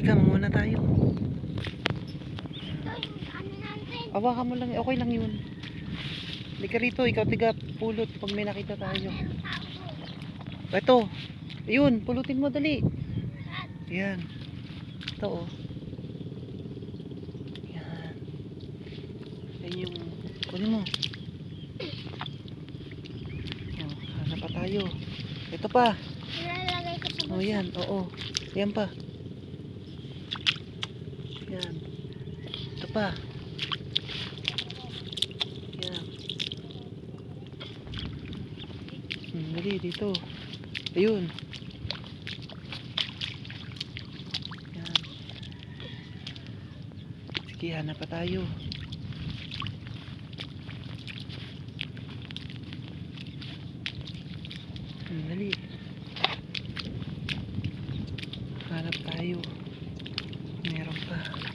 Teka, muna tayo. Awakan mo lang. Okay lang yun. Hindi ka rito. Ikaw tiga pulot pag may nakita tayo. Ito. Ayun. Pulutin mo. Dali. Yan. Ito oh. Yan. Yan yung kunin mo. Oh, hanap pa tayo. Ito pa. Ilalagay ko sa Oh, yan. Oo. Yan pa. Yan. Ito pa. Yan. Hmm, dali, dito. Ayun. Yan. Sige, hanap pa tayo. Hmm, dali. Hanap tayo. Meron pa.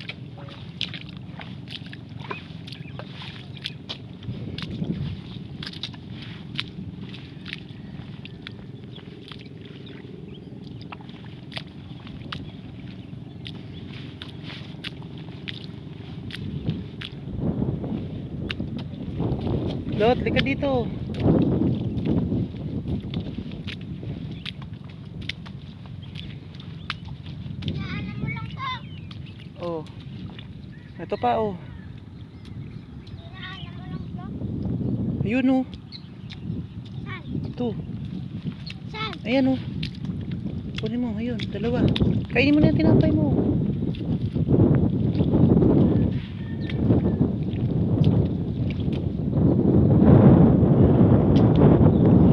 Lot, lika dito. Oh. Ito pa oh. Ayun oh. Saan? Ito. Saan? Ayan oh. Kunin mo, ayun, dalawa. Kainin mo na yung tinapay mo.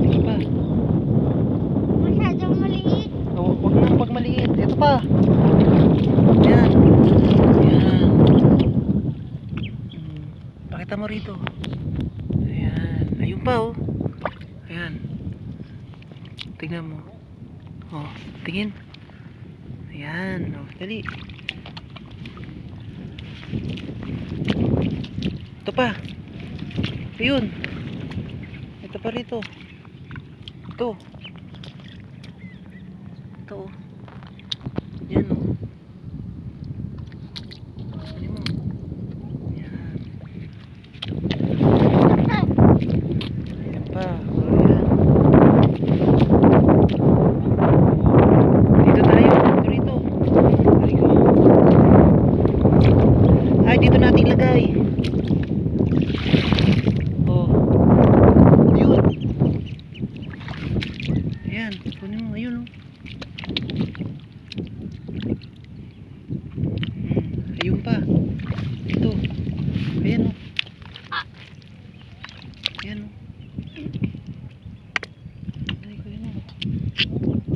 Ito pa. Masyadong maliit. Oh, wag nang pag maliit. Ito pa. Ayan. Ayan. Hmm. Pakita mo rito. Ayan. Ayun pa oh. Ayan. Tingnan mo. Oh, tingin. Ayan. Oh, dali. Ito pa. Ayun. Ito pa rito. Ito. Ito. oh. Yan oh. Ano mo? Yan. Ayan pa. Oh, Ayan. Dito tayo. Dito rito. Ay ko. Ay, dito natin ilagay. Oh. Ayun. Ayan. Kunin mo. Ayun oh. Hmm, ayun pa. Ito. Ayan o. Ayan o. Ay, ko yun o.